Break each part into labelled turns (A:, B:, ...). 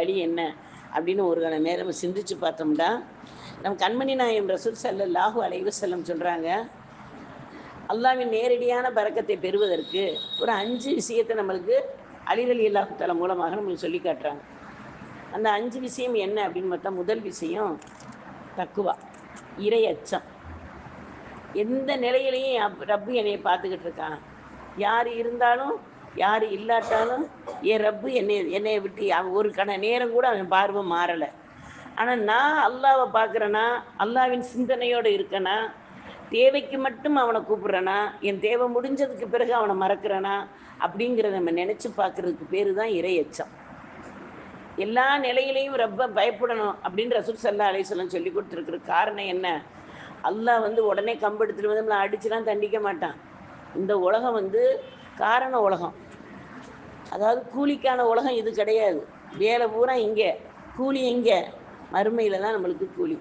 A: வழி என்ன அப்படின்னு ஒரு கண நேரம் சிந்திச்சு பார்த்தோம்னா நம்ம கண்மணி நாயம் ரசூல் ஸல்லல்லாஹு அலைவு செல்லம் சொல்கிறாங்க அல்லாவின் நேரடியான பறக்கத்தை பெறுவதற்கு ஒரு அஞ்சு விஷயத்தை நம்மளுக்கு அலிரலி அல்லாஹு தஆலா மூலமாக நம்மளுக்கு சொல்லி காட்டுறாங்க. அந்த அஞ்சு விஷயம் என்ன அப்படின்னு பார்த்தா முதல் விஷயம் தக்குவா இறை அச்சம். எந்த நிலையிலையும் ரப்பு என்னைய பார்த்துக்கிட்டு இருக்கான். யார் இருந்தாலும் யார் இல்லாட்டாலும் என் ரப்பு என்னை என்னை விட்டு அவன் ஒரு கண நேரம் கூட அவன் பார்வை மாறலை. ஆனால் நான் அல்லாவை பார்க்குறேனா அல்லாவின் சிந்தனையோடு இருக்கேனா தேவைக்கு மட்டும் அவனை கூப்பிட்றேனா என் தேவை முடிஞ்சதுக்கு பிறகு அவனை மறக்கிறேனா அப்படிங்கிறத நம்ம நினச்சி பார்க்குறதுக்கு பேர் தான் இறையச்சம். எல்லா நிலையிலையும் ரொம்ப பயப்படணும் அப்படின்னு ரசூல் சல்லா அலிஸ்லாம் சொல்லி கொடுத்துருக்குற காரணம் என்ன? அல்லாஹ் வந்து உடனே கம்பெடுத்துட்டு வந்து நம்மளை அடிச்சுலாம் தண்டிக்க மாட்டான். இந்த உலகம் வந்து காரண உலகம். அதாவது கூலிக்கான உலகம் இது கிடையாது. வேலை பூரா இங்கே. கூலி இங்கே. மறுமையில் தான் நம்மளுக்கு கூலி.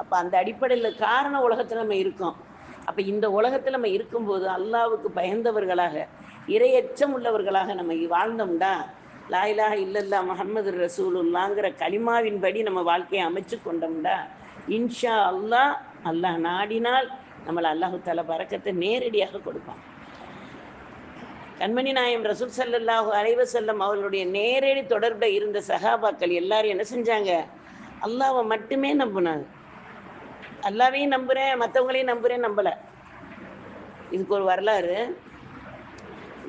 A: அப்போ அந்த அடிப்படையில் காரண உலகத்தில் நம்ம இருக்கோம். அப்போ இந்த உலகத்தில் நம்ம இருக்கும்போது அல்லாவுக்கு பயந்தவர்களாக இரையச்சம் உள்ளவர்களாக நம்ம வாழ்ந்தோம்னா லாயிலாக இல்லல்லா முகமது ரசூலுல்லாங்கிற களிமாவின்படி நம்ம வாழ்க்கையை அமைச்சு கொண்டோம்டா. இன்ஷா அல்லாஹ் அல்லாஹ் நாடினால் நம்மளை அல்லாஹு தஆலா பறக்கத்தை நேரடியாக கொடுப்பான். கண்மணி நாயம் ரசூல் ஸல்லல்லாஹு அலைவ செல்லம் அவர்களுடைய நேரடி தொடர்பில் இருந்த சகாபாக்கள் எல்லாரும் என்ன செஞ்சாங்க? அல்லாவை மட்டுமே நம்பினாங்க. அல்லாவையும் நம்புகிறேன் மற்றவங்களையும் நம்புகிறேன் நம்பலை. இதுக்கு ஒரு வரலாறு.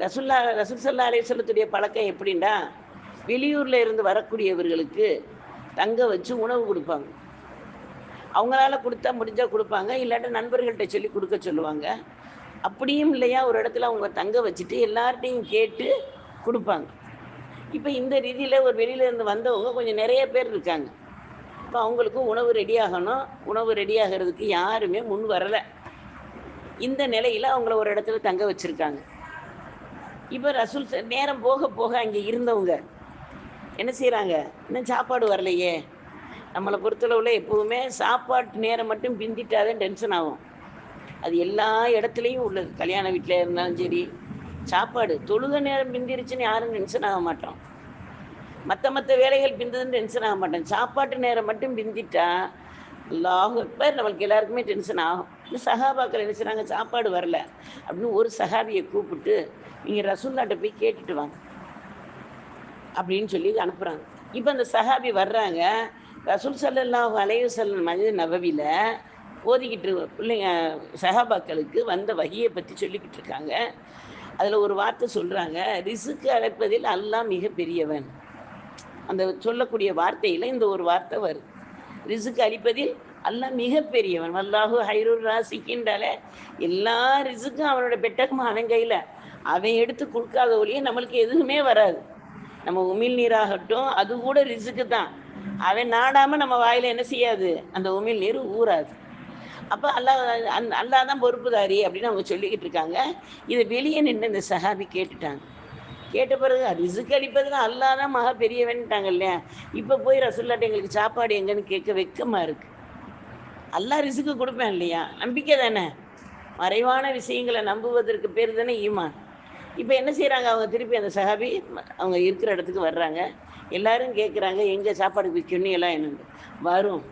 A: ரசுல்லா ரசூல் சல்லா செல்லத்துடைய பழக்கம் எப்படின்னா வெளியூரில் இருந்து வரக்கூடியவர்களுக்கு தங்க வச்சு உணவு கொடுப்பாங்க. அவங்களால கொடுத்தா முடிஞ்சால் கொடுப்பாங்க இல்லாட்ட நண்பர்கள்ட்ட சொல்லி கொடுக்க சொல்லுவாங்க. அப்படியும் இல்லையா? ஒரு இடத்துல அவங்க தங்க வச்சுட்டு எல்லார்ட்டையும் கேட்டு கொடுப்பாங்க. இப்போ இந்த ரீதியில் ஒரு வெளியிலேருந்து வந்தவங்க கொஞ்சம் நிறைய பேர் இருக்காங்க. இப்போ அவங்களுக்கு உணவு ரெடி ஆகணும். உணவு ரெடி ஆகிறதுக்கு யாருமே முன் வரலை. இந்த நிலையில் அவங்கள ஒரு இடத்துல தங்க வச்சுருக்காங்க. இப்போ ரசூல் நேரம் போக போக அங்கே இருந்தவங்க என்ன செய்கிறாங்க இன்னும் சாப்பாடு வரலையே. நம்மளை பொறுத்தளவில் எப்போவுமே சாப்பாட்டு நேரம் மட்டும் பிந்திட்டாதான் டென்ஷன் ஆகும். அது எல்லா இடத்துலையும் உள்ளது. கல்யாண வீட்டில் இருந்தாலும் சரி சாப்பாடு. தொழுக நேரம் பிந்திருச்சுன்னு யாரும் டென்ஷன் ஆக மாட்டோம். மற்ற மற்ற வேலைகள் பிந்ததுன்னு டென்ஷன் ஆக மாட்டோம். சாப்பாட்டு நேரம் மட்டும் பிந்திட்டா அல்லாஹ் அக்பர் நம்மளுக்கு எல்லாருக்குமே டென்ஷன் ஆகும். இந்த சஹாபாக்கள் என்ன செய்றாங்க? சாப்பாடு வரல அப்படின்னு ஒரு சஹாபியை கூப்பிட்டு நீங்கள் ரசூல்லாட்ட போய் கேட்டுட்டு வாங்க அப்படின்னு சொல்லி அனுப்புகிறாங்க இப்போ அந்த சஹாபி வர்றாங்க. ரசூல் ஸல்லல்லாஹு அலைஹி வஸல்லம் மஜித் நபவியில் ஓதிக்கிட்டு பிள்ளைங்க சஹாபாக்களுக்கு வந்த வகையை பற்றி சொல்லிக்கிட்டு இருக்காங்க. அதில் ஒரு வார்த்தை சொல்கிறாங்க ரிசுக்கு அழைப்பதில் அல்லாஹ் மிக பெரியவன் அந்த சொல்லக்கூடிய வார்த்தையில் இந்த ஒரு வார்த்தை வருது. ரிசுக்கு அளிப்பதில் அல்லாஹ் மிக பெரியவன் வல்லாஹு ஹைரூர் ராசிக்கின்றால எல்லா ரிசுக்கும் அவனோட பெட்டகமும் அவன் கையில். அவன் எடுத்து கொடுக்காத ஒழிய நம்மளுக்கு எதுவுமே வராது. நம்ம உமிழ் நீராகட்டும் அது கூட ரிசுக்கு தான். அவன் நாடாமல் நம்ம வாயில் என்ன செய்யாது? அந்த உமிழ் நீர் ஊறாது. அப்போ அல்லாஹ் அந்த அல்லாஹ் தான் பொறுப்புதாரி அப்படின்னு அவங்க சொல்லிக்கிட்டு இருக்காங்க. இதை வெளியே நின்று இந்த சஹாபி கேட்டுட்டாங்க. கேட்ட பிறகு ரிசுக்கு அளிப்பதுல அல்லாஹ் தான் மகா பெரியவன்ட்டாங்க இல்லையா? இப்போ போய் ரசுல்லாட்ட எங்களுக்கு சாப்பாடு எங்கன்னு கேட்க வெக்கமாக இருக்கு. அல்லா ரிசுக்கு கொடுப்பேன் இல்லையா? நம்பிக்கை தானே? மறைவான விஷயங்களை நம்புவதற்கு பேர் தானே ஈமான். இப்போ என்ன செய்கிறாங்க அவங்க? திருப்பி அந்த சஹாபி அவங்க இருக்கிற இடத்துக்கு வர்றாங்க. எல்லாரும் கேட்குறாங்க எங்கே சாப்பாடு எல்லாம் என்னன்னு. வரும்.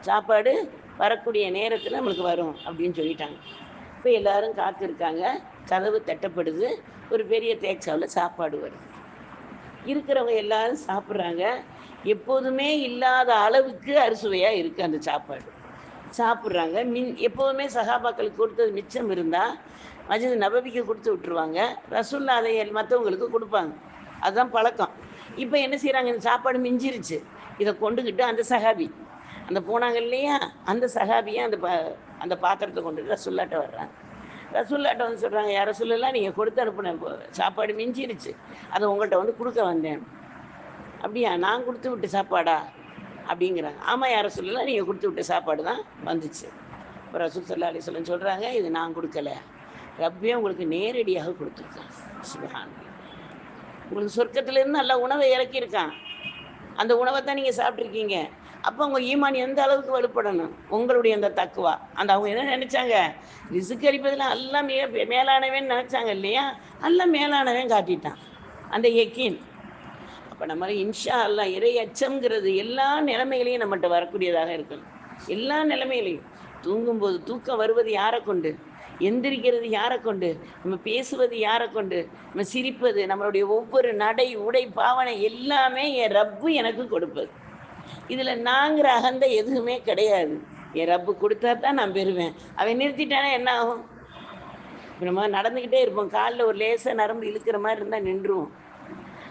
A: சாப்பாடு வரக்கூடிய நேரத்தில் நம்மளுக்கு வரும் அப்படின்னு சொல்லிட்டாங்க. இப்போ எல்லாரும் காத்திருக்காங்க. கதவு தட்டப்படுது. ஒரு பெரிய தேக்சாவில் சாப்பாடு வருது இருக்கிறவங்க எல்லாரும் சாப்பிட்றாங்க. எப்போதுமே இல்லாத அளவுக்கு அறுசுவையாக இருக்குது அந்த சாப்பாடு. சாப்பிட்றாங்க. மின் எப்போதுமே சகாபாக்களுக்கு கொடுத்தது மிச்சம் இருந்தால் மஜித் நபவிக்கு கொடுத்து விட்டுருவாங்க. ரசுல்லா அதை மற்றவங்களுக்கு கொடுப்பாங்க. அதுதான் பழக்கம். இப்போ என்ன செய்கிறாங்க இந்த சாப்பாடு மிஞ்சிருச்சு. இதை கொண்டுக்கிட்டு அந்த சஹாபி அந்த போனாங்க இல்லையா? அந்த சஹாபியை அந்த பா அந்த பாத்திரத்தை கொண்டு ரசுல்லாட்ட வர்றாங்க. ரசுல்லாட்ட வந்து சொல்கிறாங்க யார் ரசுல்லாம் நீங்கள் கொடுத்து அனுப்புன சாப்பாடு மிஞ்சிருச்சு. அதை உங்கள்கிட்ட வந்து கொடுக்க வந்தேன். அப்படியா? நான் கொடுத்து விட்டு சாப்பாடா? அப்படிங்கிறாங்க. ஆமாம் யார சொல்லலாம் நீங்கள் கொடுத்து விட்ட சாப்பாடு தான் வந்துச்சு. இப்போ ரசூல் சல்லா அலிஸ்லம் சொல்கிறாங்க இது நான் கொடுக்கல. ரப்பே உங்களுக்கு நேரடியாக கொடுத்துருக்கேன். சுபஹான் உங்களுக்கு சொர்க்கத்திலேருந்து நல்ல உணவை இறக்கியிருக்கான். அந்த உணவை தான் நீங்கள் சாப்பிட்ருக்கீங்க அப்போ உங்கள் ஈமான் எந்த அளவுக்கு வலுப்படணும்? உங்களுடைய அந்த தக்குவா? அந்த அவங்க என்ன நினச்சாங்க? ரிசுக்கு அளிப்பதில் எல்லாம் மிக மேலானவன் நினச்சாங்க இல்லையா? எல்லாம் மேலானவன் காட்டிட்டான். அந்த எக்கீன் அப்போ நம்ம இன்ஷா அல்லா இறை அச்சம்ங்கிறது எல்லா நிலைமையிலையும் நம்மகிட்ட வரக்கூடியதாக இருக்கணும். எல்லா நிலைமையிலையும். தூங்கும்போது தூக்கம் வருவது யாரை கொண்டு? எந்திரிக்கிறது யாரை கொண்டு? நம்ம பேசுவது யாரை கொண்டு? நம்ம சிரிப்பது நம்மளுடைய ஒவ்வொரு நடை உடை பாவனை எல்லாமே என் ரப்பு எனக்கு கொடுப்பது. இதில் நாங்கிற அகந்தை எதுவுமே கிடையாது. என் ரப்பு கொடுத்தா தான் நான் பெறுவேன். அவன் நிறுத்திட்டானா என்ன ஆகும்? நம்ம நடந்துக்கிட்டே இருப்போம். காலில் ஒரு லேசாக நரம்பு இழுக்கிற மாதிரி இருந்தால் நின்றுவோம்.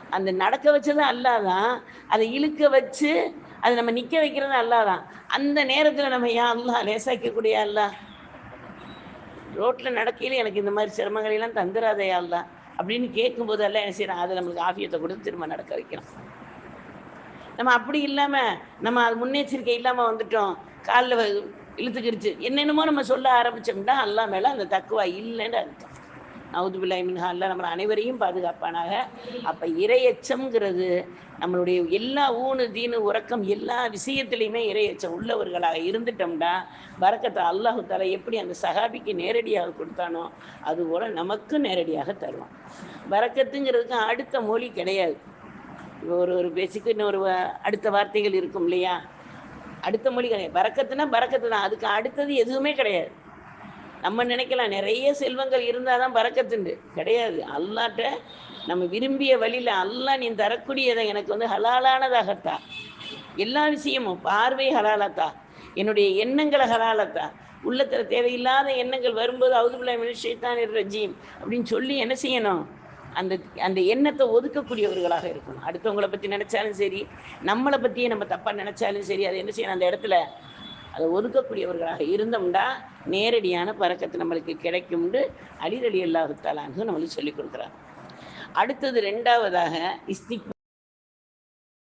A: அந்த நடக்க வச்சதும் அல்லாதான். அதை இழுக்க வச்சு அதை நம்ம நிற்க வைக்கிறது அல்லாதான். அந்த நேரத்தில் நம்ம யா அல்லா லேசாக்கக்கூடிய அல்லா ரோட்டில் நடக்கையில் எனக்கு இந்த மாதிரி சிரமங்களை எல்லாம் தந்துடாதே அல்லா அப்படின்னு கேட்கும்போது எல்லாம் என்ன செய்யறான்? அதை நம்மளுக்கு ஆஃபியத்தை கொடுத்து திரும்ப நடக்க வைக்கிறோம் நம்ம அப்படி இல்லாமல் நம்ம அது முன்னெச்சரிக்கை இல்லாமல் வந்துட்டோம். காலில் இழுத்துக்கிடுச்சு என்னென்னமோ நம்ம சொல்ல ஆரம்பிச்சோம்னா அல்லா மேலே அந்த தக்குவா இல்லைன்னு அர்த்தம். நவுது மின்ஹா அல்ல நம்ம அனைவரையும் பாதுகாப்பானாக. அப்போ இரையச்சம்ங்கிறது நம்மளுடைய எல்லா ஊனு தீனு உறக்கம் எல்லா விஷயத்துலையுமே இரையச்சம் உள்ளவர்களாக இருந்துட்டோம்னா பறக்கத்தை அல்லாஹு தாலா எப்படி அந்த சஹாபிக்கு நேரடியாக கொடுத்தானோ அதுபோல் நமக்கும் நேரடியாக தருவான். பறக்கத்துங்கிறதுக்கு அடுத்த மொழி கிடையாது. ஒரு ஒரு பேசிக்கு இன்னொரு அடுத்த வார்த்தைகள் இருக்கும் இல்லையா? அடுத்த மொழி கிடையாது. பறக்கத்துனா பறக்கத்து தான். அதுக்கு அடுத்தது எதுவுமே கிடையாது. நம்ம நினைக்கலாம் நிறைய செல்வங்கள் இருந்தால் தான் பறக்கத்துண்டு. கிடையாது. அல்லாட்ட நம்ம விரும்பிய வழியில் அல்லா நீ தரக்கூடியதை எனக்கு வந்து ஹலாலானதாகத்தா. எல்லா விஷயமும் பார்வை ஹலாலத்தா. என்னுடைய எண்ணங்களை ஹலாலத்தா. உள்ளத்தில் தேவையில்லாத எண்ணங்கள் வரும்போது அவுதுபில்லா மினிஷைத்தான் ரஜீம் அப்படின்னு சொல்லி என்ன செய்யணும்? அந்த அந்த எண்ணத்தை ஒதுக்கக்கூடியவர்களாக இருக்கணும். அடுத்தவங்களை பற்றி நினைச்சாலும் சரி நம்மளை பற்றியே நம்ம தப்பாக நினைச்சாலும் சரி அதை என்ன செய்யணும்? அந்த இடத்துல அதை ஒதுக்கக்கூடியவர்களாக இருந்தோம்னா நேரடியான பறக்கத்து நம்மளுக்கு கிடைக்கும்னு அலிரலி அல்லாஹுத்தாலான்னு நம்மளுக்கு சொல்லிக் கொடுக்குறாங்க அடுத்தது ரெண்டாவதாக இஸ்திக்